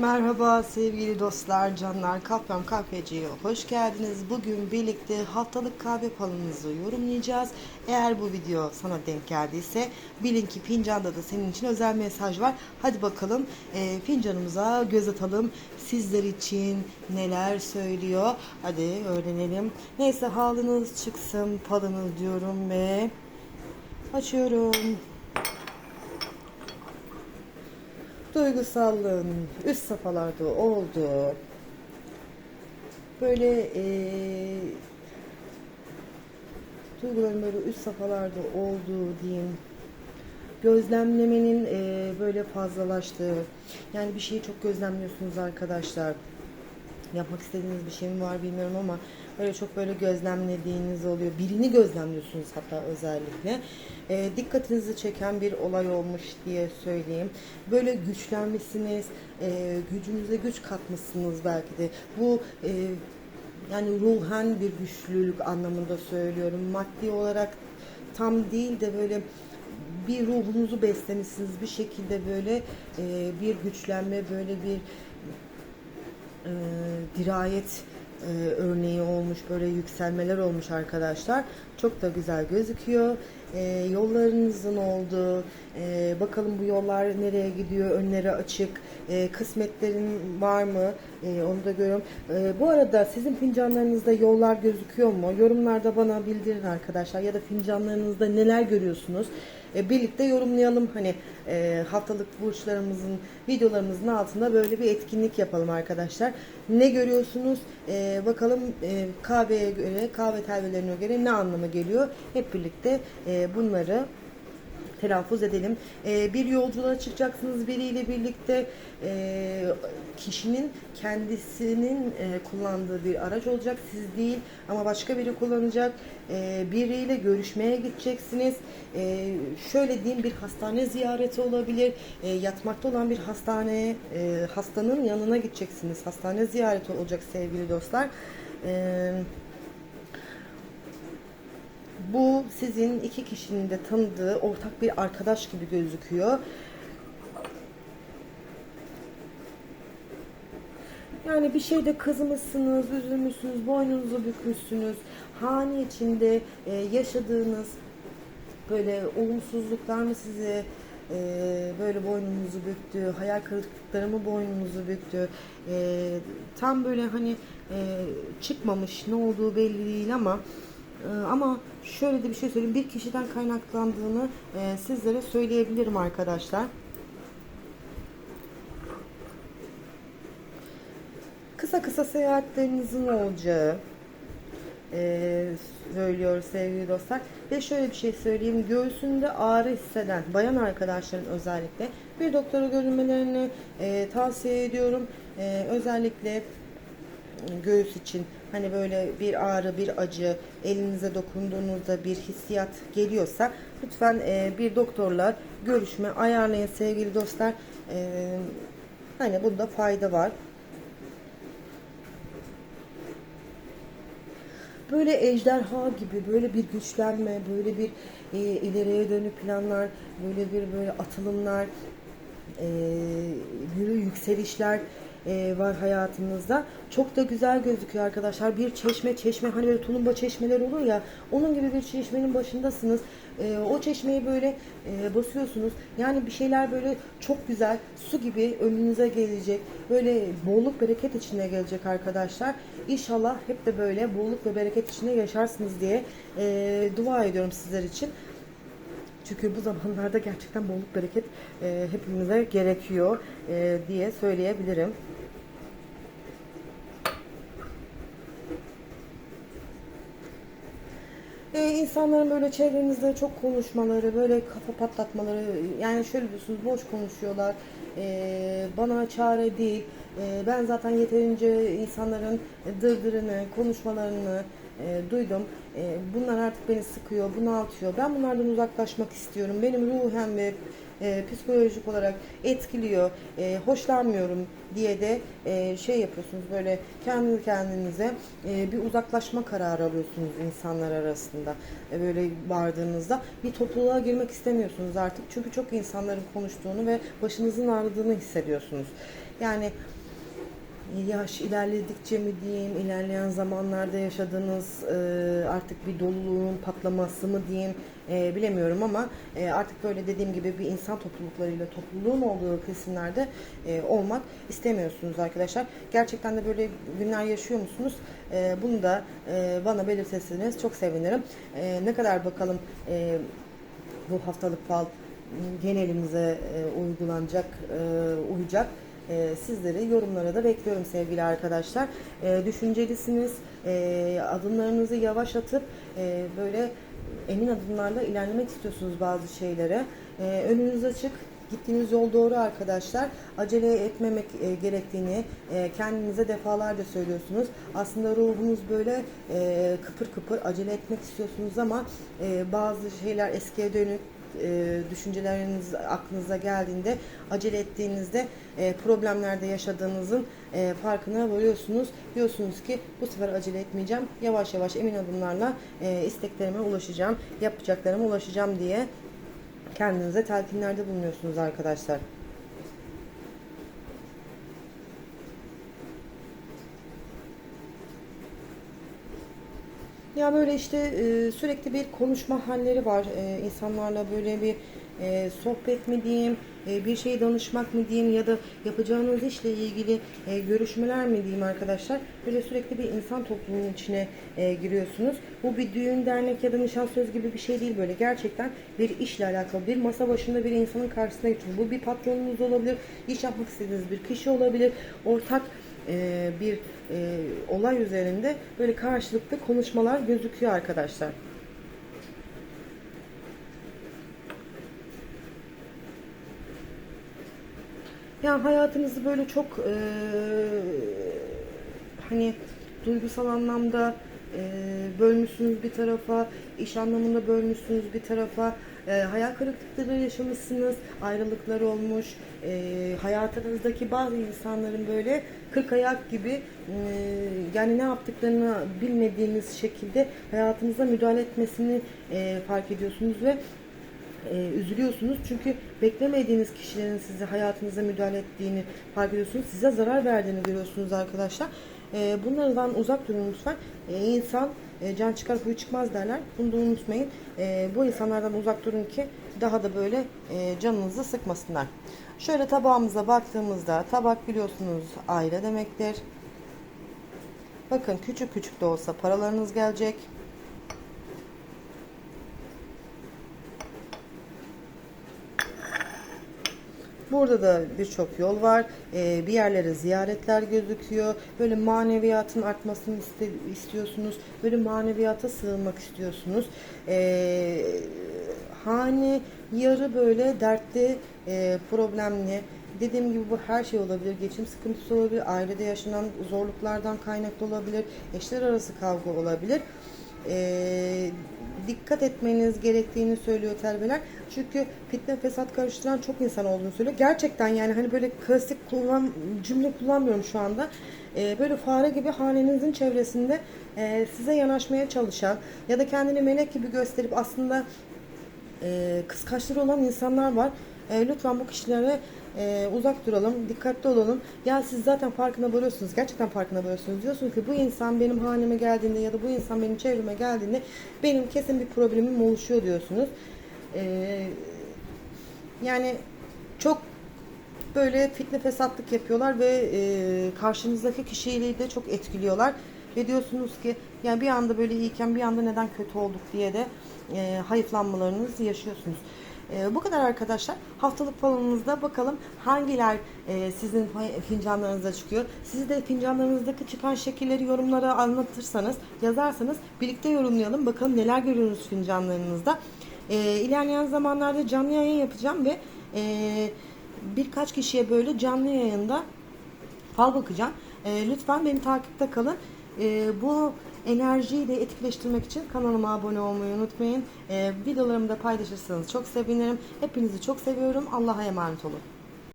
Merhaba sevgili dostlar, canlar, Kahvem Kahveci'ye hoş geldiniz. Bugün birlikte haftalık kahve falınızı yorumlayacağız. Eğer bu video sana denk geldiyse bilin ki fincanda da senin için özel mesaj var. Hadi bakalım e, fincanımıza göz atalım. Sizler için neler söylüyor? Hadi öğrenelim. Neyse halınız çıksın falınız diyorum ve açıyorum. Duygusallığın üst safhalarda olduğu böyle eee duyguların böyle üst safhalarda olduğu diyeyim gözlemlemenin eee, böyle fazlalaştığı yani bir şeyi çok gözlemliyorsunuz arkadaşlar yapmak istediğiniz bir şey mi var bilmiyorum ama böyle çok böyle gözlemlediğiniz oluyor. Birini gözlemliyorsunuz hatta özellikle. E, dikkatinizi çeken bir olay olmuş diye söyleyeyim. Böyle güçlenmişsiniz, e, gücünüze güç katmışsınız belki de. Bu e, yani ruhen bir güçlülük anlamında söylüyorum. Maddi olarak tam değil de böyle bir ruhunuzu beslemişsiniz bir şekilde böyle e, bir güçlenme böyle bir e, dirayet e, örneği olmuş böyle yükselmeler olmuş arkadaşlar. Çok da güzel gözüküyor. E, yollarınızın olduğu e, bakalım bu yollar nereye gidiyor önleri açık E, kısmetlerin var mı? E, onu da görüyorum. E, bu arada sizin fincanlarınızda yollar gözüküyor mu? Yorumlarda bana bildirin arkadaşlar ya da fincanlarınızda neler görüyorsunuz E, birlikte yorumlayalım hani e, haftalık burçlarımızın videolarımızın altında böyle bir etkinlik yapalım arkadaşlar. Ne görüyorsunuz? E, bakalım e, kahveye göre, kahve telvelerine göre ne anlama geliyor? Hep birlikte e, bunları telaffuz edelim. Ee, bir yolculuğa çıkacaksınız biriyle birlikte e, kişinin kendisinin e, kullandığı bir araç olacak. Siz değil ama başka biri kullanacak. E, biriyle görüşmeye gideceksiniz. E, şöyle diyeyim bir hastane ziyareti olabilir. E, yatmakta olan bir hastaneye e, hastanın yanına gideceksiniz. Hastane ziyareti olacak sevgili dostlar. Eee bu sizin iki kişinin de tanıdığı ortak bir arkadaş gibi gözüküyor. Yani bir şeyde kızmışsınız, üzülmüşsünüz, boynunuzu bükmüşsünüz. Hane içinde e, yaşadığınız böyle olumsuzluklar mı size e, böyle boynunuzu büktü, hayal kırıklıkları mı boynunuzu büktü. E, tam böyle hani e, çıkmamış, ne olduğu belli değil ama ama şöyle de bir şey söyleyeyim. Bir kişiden kaynaklandığını e, sizlere söyleyebilirim arkadaşlar. Kısa kısa seyahatlerinizin olacağı e, söylüyor sevgili dostlar. Ve şöyle bir şey söyleyeyim. Göğsünde ağrı hisseden bayan arkadaşların özellikle bir doktora görünmelerini e, tavsiye ediyorum. Özellikle göğüs için hani böyle bir ağrı, bir acı elinize dokunduğunuzda bir hissiyat geliyorsa lütfen e, bir doktorla görüşme ayarlayın sevgili dostlar. E, hani bunda fayda var. Böyle ejderha gibi böyle bir güçlenme, böyle bir e, ileriye dönük planlar, böyle bir böyle atılımlar, e, böyle yükselişler e, var hayatınızda. Çok da güzel gözüküyor arkadaşlar. Bir çeşme çeşme hani böyle tulumba çeşmeler olur ya onun gibi bir çeşmenin başındasınız. E, o çeşmeyi böyle e, basıyorsunuz. Yani bir şeyler böyle çok güzel su gibi önünüze gelecek. Böyle bolluk bereket içine gelecek arkadaşlar. İnşallah hep de böyle bolluk ve bereket içinde yaşarsınız diye e, dua ediyorum sizler için. Çünkü bu zamanlarda gerçekten bolluk bereket e, hepimize gerekiyor e, diye söyleyebilirim. E, insanların böyle çevrenizde çok konuşmaları, böyle kafa patlatmaları, yani şöyle diyorsunuz boş konuşuyorlar, e, bana çare değil, e, ben zaten yeterince insanların dırdırını, konuşmalarını e, duydum. E, bunlar artık beni sıkıyor, bunaltıyor. Ben bunlardan uzaklaşmak istiyorum. Benim ruhen ve e, psikolojik olarak etkiliyor, e, hoşlanmıyorum diye de e, şey yapıyorsunuz böyle kendi kendinize e, bir uzaklaşma kararı alıyorsunuz insanlar arasında e, böyle vardığınızda bir topluluğa girmek istemiyorsunuz artık çünkü çok insanların konuştuğunu ve başınızın ağrıdığını hissediyorsunuz. Yani yaş ilerledikçe mi diyeyim, ilerleyen zamanlarda yaşadığınız e, artık bir doluluğun patlaması mı diyeyim e, bilemiyorum ama e, artık böyle dediğim gibi bir insan topluluklarıyla topluluğun olduğu kesimlerde olmak istemiyorsunuz arkadaşlar. Gerçekten de böyle günler yaşıyor musunuz? Bunu da bana belirtirseniz çok sevinirim. Ne kadar bakalım bu haftalık fal genelimize uygulanacak, e, uyacak. E, sizleri yorumlara da bekliyorum sevgili arkadaşlar. E, düşüncelisiniz, e, adımlarınızı yavaş atıp e, böyle emin adımlarla ilerlemek istiyorsunuz bazı şeylere. E, önünüz açık, Gittiğiniz yol doğru arkadaşlar. Acele etmemek e, gerektiğini e, kendinize defalarca söylüyorsunuz. Aslında ruhunuz böyle e, kıpır kıpır acele etmek istiyorsunuz ama e, bazı şeyler eskiye dönük e, düşünceleriniz aklınıza geldiğinde acele ettiğinizde e, problemlerde yaşadığınızın e, farkına varıyorsunuz. Diyorsunuz ki bu sefer acele etmeyeceğim. Yavaş yavaş emin adımlarla e, isteklerime ulaşacağım, yapacaklarıma ulaşacağım diye kendinize telkinlerde bulunuyorsunuz arkadaşlar. Ya böyle işte e, sürekli bir konuşma halleri var. E, insanlarla böyle bir e, sohbet mi diyeyim, e, bir şey danışmak mı diyeyim ya da yapacağınız işle ilgili e, görüşmeler mi diyeyim arkadaşlar. Böyle sürekli bir insan toplumunun içine e, giriyorsunuz. Bu bir düğün, dernek ya da nişan söz gibi bir şey değil böyle. Gerçekten bir işle alakalı. Bir masa başında bir insanın karşısına geçiyorsunuz. Bu bir patronunuz olabilir, iş yapmak istediğiniz bir kişi olabilir, ortak e, bir e, olay üzerinde böyle karşılıklı konuşmalar gözüküyor arkadaşlar. Yani hayatınızı böyle çok e, hani duygusal anlamda e, bölmüşsünüz bir tarafa, iş anlamında bölmüşsünüz bir tarafa, e, hayal kırıklıkları yaşamışsınız, ayrılıklar olmuş, e, hayatınızdaki bazı insanların böyle kırk ayak gibi e, yani ne yaptıklarını bilmediğiniz şekilde hayatınıza müdahale etmesini e, fark ediyorsunuz ve e, üzülüyorsunuz. Çünkü beklemediğiniz kişilerin size hayatınıza müdahale ettiğini fark ediyorsunuz. Size zarar verdiğini görüyorsunuz arkadaşlar. E, bunlardan uzak durun lütfen. E, insan e, can çıkar huyu çıkmaz derler. Bunu da unutmayın. E, bu insanlardan uzak durun ki daha da böyle e, canınızı sıkmasınlar. Şöyle tabağımıza baktığımızda tabak biliyorsunuz aile demektir. Bakın küçük küçük de olsa paralarınız gelecek. Burada da birçok yol var. Ee, bir yerlere ziyaretler gözüküyor. Böyle maneviyatın artmasını iste- istiyorsunuz. Böyle maneviyata sığınmak istiyorsunuz. Ee, hane yarı böyle dertli, e, problemli. Dediğim gibi bu her şey olabilir. Geçim sıkıntısı olabilir. Ailede yaşanan zorluklardan kaynaklı olabilir. Eşler arası kavga olabilir. Ee, dikkat etmeniz gerektiğini söylüyor terbiyeler. Çünkü fitne fesat karıştıran çok insan olduğunu söylüyor. Gerçekten yani hani böyle klasik kullan cümle kullanmıyorum şu anda. Ee, böyle fare gibi hanenizin çevresinde e, size yanaşmaya çalışan ya da kendini melek gibi gösterip aslında e, kıskaçları olan insanlar var. E, lütfen bu kişilere e, uzak duralım, dikkatli olalım. Ya siz zaten farkına varıyorsunuz, gerçekten farkına varıyorsunuz. Diyorsunuz ki bu insan benim haneme geldiğinde ya da bu insan benim çevreme geldiğinde benim kesin bir problemim oluşuyor diyorsunuz. E, yani çok böyle fitne fesatlık yapıyorlar ve e, karşınızdaki kişiyi de çok etkiliyorlar. Ve diyorsunuz ki yani bir anda böyle iyiyken bir anda neden kötü olduk diye de e, hayıflanmalarınızı yaşıyorsunuz. E, bu kadar arkadaşlar. Haftalık falınızda bakalım hangiler e, sizin fincanlarınızda çıkıyor. Siz de fincanlarınızdaki çıkan şekilleri yorumlara anlatırsanız, yazarsanız birlikte yorumlayalım. Bakalım neler görüyorsunuz fincanlarınızda. E, ilerleyen zamanlarda canlı yayın yapacağım ve e, birkaç kişiye böyle canlı yayında fal bakacağım. E, lütfen beni takipte kalın. E, bu enerjiyi de etkileştirmek için kanalıma abone olmayı unutmayın. E, videolarımı da paylaşırsanız çok sevinirim. Hepinizi çok seviyorum. Allah'a emanet olun.